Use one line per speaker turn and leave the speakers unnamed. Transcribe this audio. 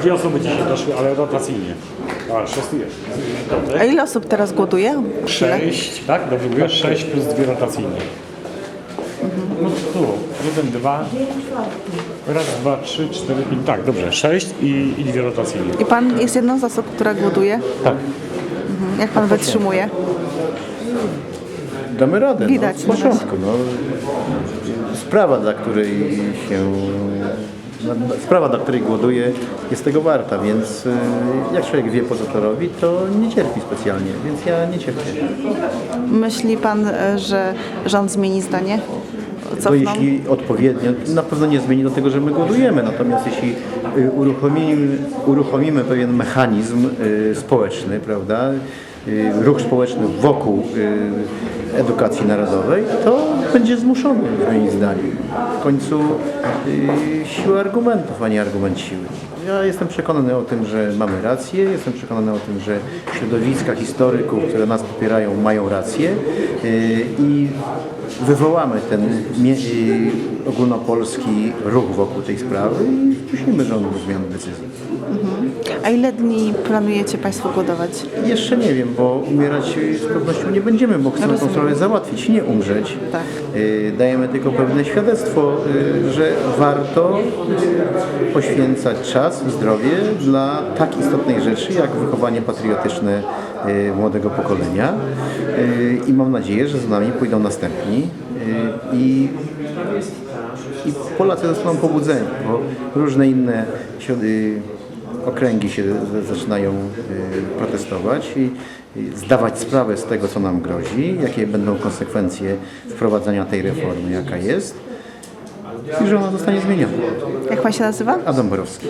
Dwie osoby dzisiaj doszły, ale rotacyjnie. A, szósty jest.
A ile osób teraz głoduje?
Sześć, tak? Dobrze mówię? Sześć plus dwie rotacyjnie. No tu, jeden, dwa, raz, dwa, trzy, cztery, pięć, tak, dobrze, sześć i, i dwie rotacyjnie.
I pan jest jedną z osób, która głoduje?
Tak.
Mhm. Jak pan wytrzymuje?
Damy radę.
Widać,
no, w porządku. No. Sprawa, dla której się. no, Sprawa, dla której głoduje, jest tego warta, więc y, jak człowiek wie, po co to robi, to nie cierpi specjalnie, więc ja nie cierpię.
Myśli pan, e, że rząd zmieni zdanie?
To
Cofną?
jeśli odpowiednio, na pewno nie zmieni do tego, że my głodujemy, natomiast jeśli y, uruchomimy, uruchomimy pewien mechanizm y, społeczny, prawda, ruch społeczny wokół y, edukacji narodowej, to będzie zmuszony zmienić zdanie. W końcu y, siła argumentów, a nie argument siły. Ja jestem przekonany o tym, że mamy rację, jestem przekonany o tym, że środowiska historyków, które nas popierają, mają rację y, i wywołamy ten y, ogólnopolski ruch wokół tej sprawy i wpuścimy rząd do zmian decyzji.
A ile dni planujecie państwo głodować?
Jeszcze nie wiem, bo umierać z pewnością nie będziemy, bo chcemy tą sprawę załatwić, nie umrzeć.
Tak.
Y, Dajemy tylko pewne świadectwo, y, że warto y, poświęcać czas i zdrowie dla tak istotnej rzeczy, jak wychowanie patriotyczne młodego pokolenia. I mam nadzieję, że za nami pójdą następni. I i Polacy zostaną pobudzeni, bo różne inne okręgi się zaczynają y, protestować i i zdawać sprawę z tego, co nam grozi, jakie będą konsekwencje wprowadzenia tej reformy, jaka jest i że ona zostanie zmieniona.
Jak pan się nazywa?
Adam Borowski.